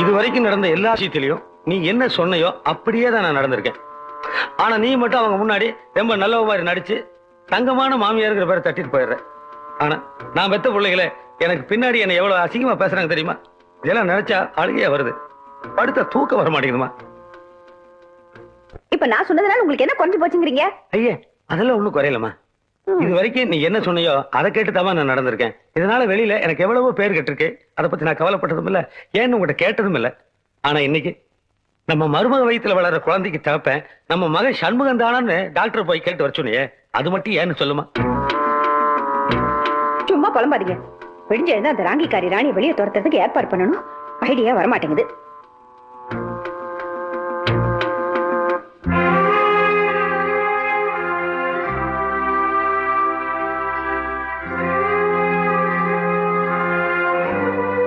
இது வரைக்கும் நடந்த எல்லா விஷயத்திலையும் நீ என்ன சொன்னையோ அப்படியே தான் நான் நடந்திருக்கேன். ஆனா நீ மட்டும் அவங்க முன்னாடி ரொம்ப நல்லவ மாதிரி நடிச்சு தங்கமான மாமியாருங்கிற பேரை தட்டிட்டு போயிடுற ஆனா நான் பெத்த பிள்ளைகளே எனக்கு பின்னாடி என்ன எவ்வளவு அசிங்கமா பேசுறாங்க தெரியுமா? இதெல்லாம் நினைச்சா அழுகையா வருது. படுத்த தூக்கம் வர மாட்டேங்குதுமா? இப்ப நான் சொன்னதுனால உங்களுக்கு என்ன குறைஞ்சு போச்சுங்கிறீங்க? ஐயே அதெல்லாம் ஒண்ணும் குறையலம்மா. இது வரைக்கும் நீ என்ன சொன்னியோ அதை கேட்டு தான் நான் நடந்திருக்கேன். இதனால வெளியில எனக்கு எவ்வளவோ பேர் கெட்டிருக்கு. அதை பத்தி நான் கவலைப்பட்டதும் இல்ல. ஏன்னு உங்ககிட்ட கேட்டதும் இல்ல. ஆனா இன்னைக்கு நம்ம மருமக வயித்துல வளர்ற குழந்தைக்கு தகப்பேன் நம்ம மகன் சண்முகம் தானு டாக்டர் போய் கேட்டு வர சொன்னியே. அது மட்டும் ஏன்னு சொல்லுமா? சும்மா புலம்பாதீங்க. விடிஞ்ச எழுந்து அந்த ராங்கிக்காரி ராணியை வெளியே துரத்துறதுக்கு ஏற்பாடு பண்ணணும்? ஐடியா வரமாட்டேங்குது.